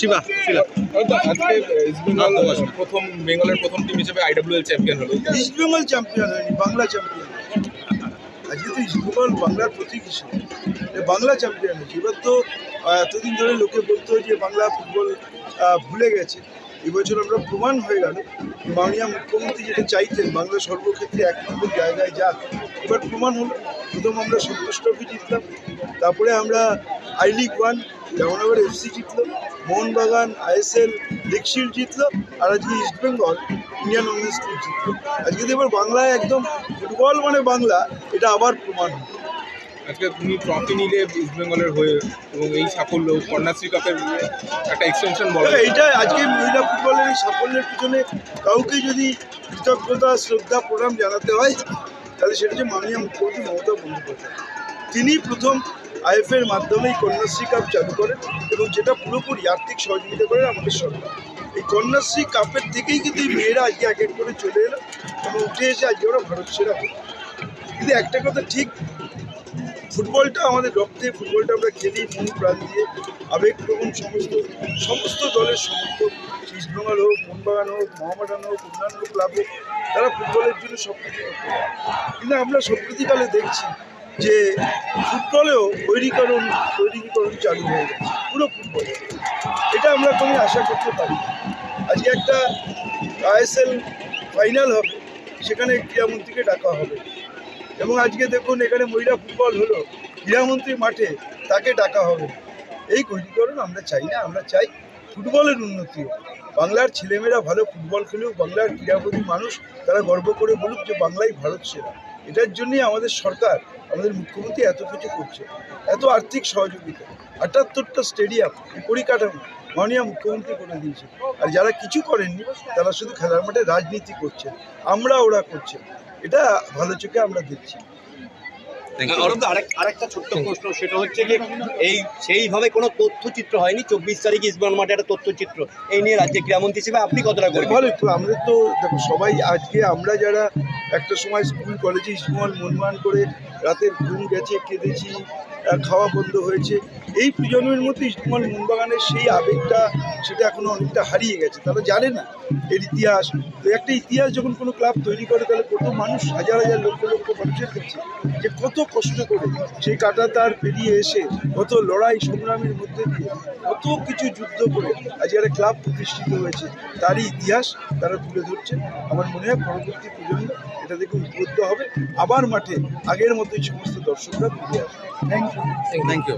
শিবা শিলা। আজকে ইস্ট বেঙ্গল প্রথম বেঙ্গলের প্রথম টিম হিসেবে আইডব্লিউএল চ্যাম্পিয়ন হলো। ইস্ট বেঙ্গল চ্যাম্পিয়ন হয়নি বাংলা চ্যাম্পিয়ন আজকে তো ইস্ট বেঙ্গল বাংলার প্রতীক হিসেবে। বাংলা চ্যাম্পিয়ন হয়েছে। এবার তো এতদিন ধরে লোকে বলতো যে বাংলা ফুটবল ভুলে গেছে। এবছর আমরা প্রমাণ হয়ে গেল মাননীয় মুখ্যমন্ত্রী যেটা চাইতেন বাংলা সর্বক্ষেত্রে এক নম্বর জায়গায় যাক। এবার প্রমাণ হলো। প্রথম আমরা সন্তোষ ট্রফি জিতলাম। তারপরে আমরা আই লিগ ওয়ান জামানগর এফসি জিতলো। মোহনবাগান আইএসএল লিগ শিল্ড জিতলো আর আজকে east Bengal Indian women's league জিতলো। আজকে এবার বাংলায় একদম ফুটবল মানে বাংলা এটা আবার প্রমাণ আজকে তুমি ট্রফি নিলে ইস্ট বেঙ্গলের হয়ে এবং এই সাফল্য কন্যাশ্রী কাপের একটা এক্সটেনশন বলা। দেখো, এইটা আজকে মহিলা ফুটবলের এই সাফল্যের পিছনে কাউকে যদি কৃতজ্ঞতা শ্রদ্ধা প্রণাম জানাতে হয় তাহলে সেটা হচ্ছে মাননীয় মুখ্যমন্ত্রী মমতা বন্দ্যোপাধ্যায়। তিনি প্রথম আইএফের মাধ্যমে এই কন্যাশ্রী কাপ চালু করেন এবং যেটা পুরোপুরি আর্থিক সহযোগিতা করেন আমাদের সরকার। এই কন্যাশ্রী কাপের থেকেই কিন্তু এই মেয়েরা আজকে এক এক করে চলে এলো এবং উঠে এসে আজকে ওরা ভারত সেরা কিন্তু একটা কথা ঠিক, ফুটবলটা আমাদের রক্তে, ফুটবলটা আমরা খেলি, মন প্রাণ দিয়ে, আবেগপ্রবণ সমস্ত সমস্ত দলের সমর্থক ইস্টবেঙ্গল হোক মোহনবাগান হোক, মোহামেডান হোক, অন্যান্য ক্লাব হোক, তারা ফুটবলের জন্য সব কিছু কিন্তু আমরা সম্প্রতিকালে দেখছি যে ফুটবলেও বৈরীকরণ বৈরিকীকরণ চালু হয়ে গেছে, পুরো ফুটবল। এটা আমরা কোনো আশা করতে পারি। আজকে একটা আইএসএল ফাইনাল হবে, সেখানে ক্রীড়ামন্ত্রীকে ডাকা হবে। এবং আজকে দেখুন, এখানে মহিলা ফুটবল হলো, ক্রীড়ামন্ত্রী মাঠে তাকে ডাকা হবে। এই বৈরীকরণ আমরা চাই না, আমরা চাই ফুটবলের উন্নতি বাংলার ছেলেমেয়েরা ভালো ফুটবল খেলেও বাংলার ক্রীড়াপতি মানুষ তারা গর্ব করে বলুক যে বাংলাই ভারত সেরা। এটার জন্যই আমাদের সরকার, আমাদের মুখ্যমন্ত্রী এত কিছু করছে, এত আর্থিক সহযোগিতা। আটাত্তরটা স্টেডিয়াম পরিকাঠামো মাননীয় মুখ্যমন্ত্রী করে দিয়েছে। আর যারা কিছু করেননি, তারা শুধু খেলার মাঠে রাজনীতি করছে আমরা ওরা করছে। এটা ভালো চোখে আমরা দেখছি। আরেক আরেকটা ছোট্ট প্রশ্ন সেটা হচ্ছে যে এই সেইভাবে কোনো তথ্যচিত্র হয়নি চব্বিশ তারিখ ইসবান মাঠে একটা তথ্যচিত্র। এই নিয়ে রাজ্যের ক্রীড়ামন্ত্রী হিসেবে আপনি কতটা করবেন ভালোই তো আমাদের তো দেখো সবাই আজকে আমরা যারা একটা সময় স্কুল কলেজে স্কুল মনমান করে রাতের ঘুম গেছে কেঁদেছি খাওয়া বন্ধ হয়েছে এই প্রজন্মের মধ্যে ইস্টমাল মোহনবাগানের সেই আবেগটা সেটা এখনও অনেকটা হারিয়ে গেছে। তারা জানে না এর ইতিহাস। তো একটা ইতিহাস যখন কোনো ক্লাব তৈরি করে তাহলে কত মানুষ হাজার হাজার লক্ষ লক্ষ মানুষের কাছে যে কত কষ্ট করে সেই কাটা তার পেরিয়ে এসে কত লড়াই সংগ্রামের মধ্যে দিয়ে কত কিছু যুদ্ধ করে আজ একটা ক্লাব প্রতিষ্ঠিত হয়েছে, তারই ইতিহাস তারা তুলে ধরছে। আমার মনে হয় পরবর্তী প্রজন্ম এটা দেখে উদ্বুদ্ধ হবে। আবার মাঠে আগের মতোই সমস্ত দর্শকরা ফিরে আসবে। Thank you thank you